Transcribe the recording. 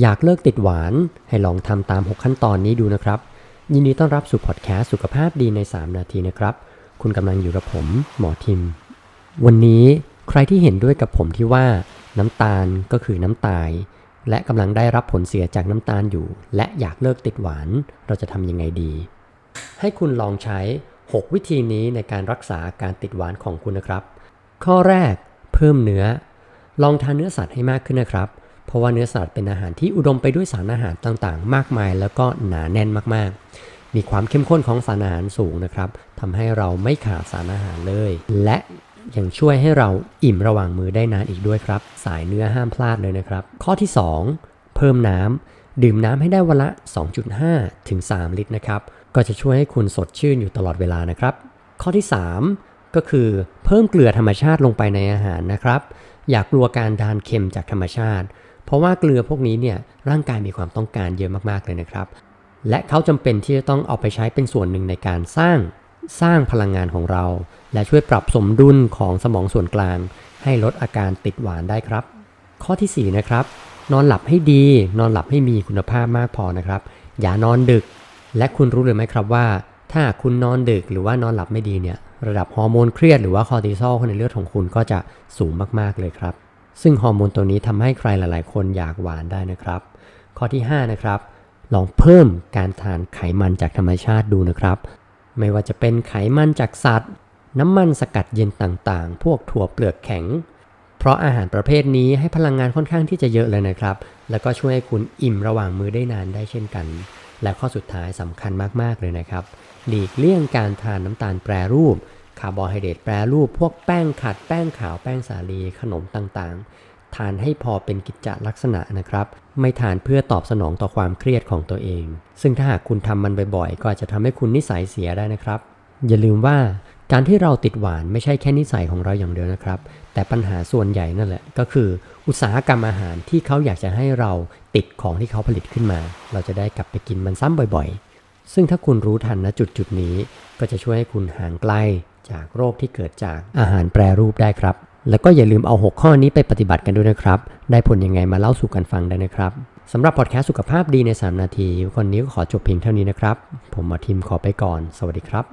อยากเลิกติดหวาน ให้ลองทำตาม 6 ขั้นตอนนี้ดูนะครับ ยินดีต้อนรับสู่พอดแคสต์สุขภาพดีใน 3 นาทีนะครับ คุณกำลังอยู่กับผม หมอทิม วันนี้ใครที่เห็นด้วยกับผมที่ว่าน้ำตาลก็คือน้ำตาย และกำลังได้รับผลเสียจากน้ำตาลอยู่ และอยากเลิกติดหวาน เราจะทำยังไงดี ให้คุณลองใช้ 6 วิธีนี้ในการรักษาการติดหวานของคุณนะครับ ข้อแรก เพิ่มเนื้อ ลองทานเนื้อสัตว์ให้มากขึ้นนะครับ เพราะว่าเนื้อสัตว์เป็นอาหารที่อุดมไปด้วยสารอาหารต่างๆ มากมาย แล้วก็หนาแน่นมากๆ มีความเข้มข้นของสารอาหารสูงนะครับทำให้เราไม่ขาดสารอาหารเลย และยังช่วยให้เราอิ่มระหว่างมือได้นานอีกด้วยครับ สายเนื้อห้ามพลาดเลยนะครับ ข้อที่ 2 เพิ่มน้ำดื่มน้ำให้ได้วันละ 2.5 ถึง 3 ลิตรนะครับ ก็จะช่วยให้คุณสดชื่นอยู่ตลอดเวลานะครับ ข้อที่ 3 ก็คือเพิ่มเกลือธรรมชาติลงไปในอาหารนะครับ อย่ากกลัวการทานเค็มจากธรรมชาติ เพราะว่าเกลือพวกนี้เนี่ยร่างกายมีความต้องการเยอะมากๆเลยนะครับ และเขาจำเป็นที่จะต้องเอาไปใช้เป็นส่วนหนึ่งในการสร้างสร้างพลังงานของเรา และช่วยปรับสมดุลของสมองส่วนกลาง ให้ลดอาการติดหวานได้ครับ ข้อทีสี่4 นะครับ นอนหลับให้ดี นอนหลับให้มีคุณภาพมากพอนะครับ อย่านอนดึก และคุณรู้หรือไม่ครับว่า ถ้าคุณนอนดึกหรือว่านอนหลับไม่ดีเนี่ยระดับฮอร์โมนเครียดหรือว่าคอร์ติซอลในเลือดของคุณก็จะสูงมากๆเลยครับ ซึ่งฮอร์โมนตัวนี้ทำให้ใครหลาย ๆ คนอยากหวานได้นะครับ ข้อที่ 5 นะครับ ลองเพิ่มการทานไขมันจากธรรมชาติดูนะครับ ไม่ว่าจะเป็นไขมันจากสัตว์ น้ำมันสกัดเย็นต่าง ๆ พวกถั่วเปลือกแข็ง เพราะอาหารประเภทนี้ให้พลังงานค่อนข้างที่จะเยอะเลยนะครับ แล้วก็ช่วยให้คุณอิ่มระหว่างมือได้นานได้เช่นกัน และข้อสุดท้ายสำคัญมาก ๆ เลยนะครับ หลีกเลี่ยงการทานน้ำตาลแปรรูป คาร์โบไฮเดรตแปรรูปพวกแป้งขัดแป้งขาวแป้งสาลีขนมต่างๆ ทานให้พอเป็นกิจจลักษณะนะครับ ไม่ทานเพื่อตอบสนองต่อความเครียดของตัวเอง ซึ่งถ้าหากคุณทำมันบ่อยๆ ก็อาจจะทำให้คุณนิสัยเสียได้นะครับ อย่าลืมว่าการที่เราติดหวานไม่ใช่แค่นิสัยของเราอย่างเดียวนะครับ แต่ปัญหาส่วนใหญ่นั่นแหละ ก็คืออุตสาหกรรมอาหารที่เขาอยากจะให้เราติดของที่เขาผลิตขึ้นมา เราจะได้กลับไปกินมันซ้ำบ่อยๆ ซึ่งถ้าคุณรู้ทันณจุดจุดนี้ ก็จะช่วยให้คุณห่างไกลจากโรคที่เกิดจากอาหารแปรรูปได้ครับ แล้วก็อย่าลืมเอา 6 ข้อนี้ไปปฏิบัติกันด้วยนะครับ ได้ผลยังไงมาเล่าสู่กันฟังได้นะครับสำหรับพอดแคสต์สุขภาพดีใน 3 นาทีวันนี้ก็ขอจบเพียงเท่านี้นะครับ ผมมาทีมขอไปก่อน สวัสดีครับ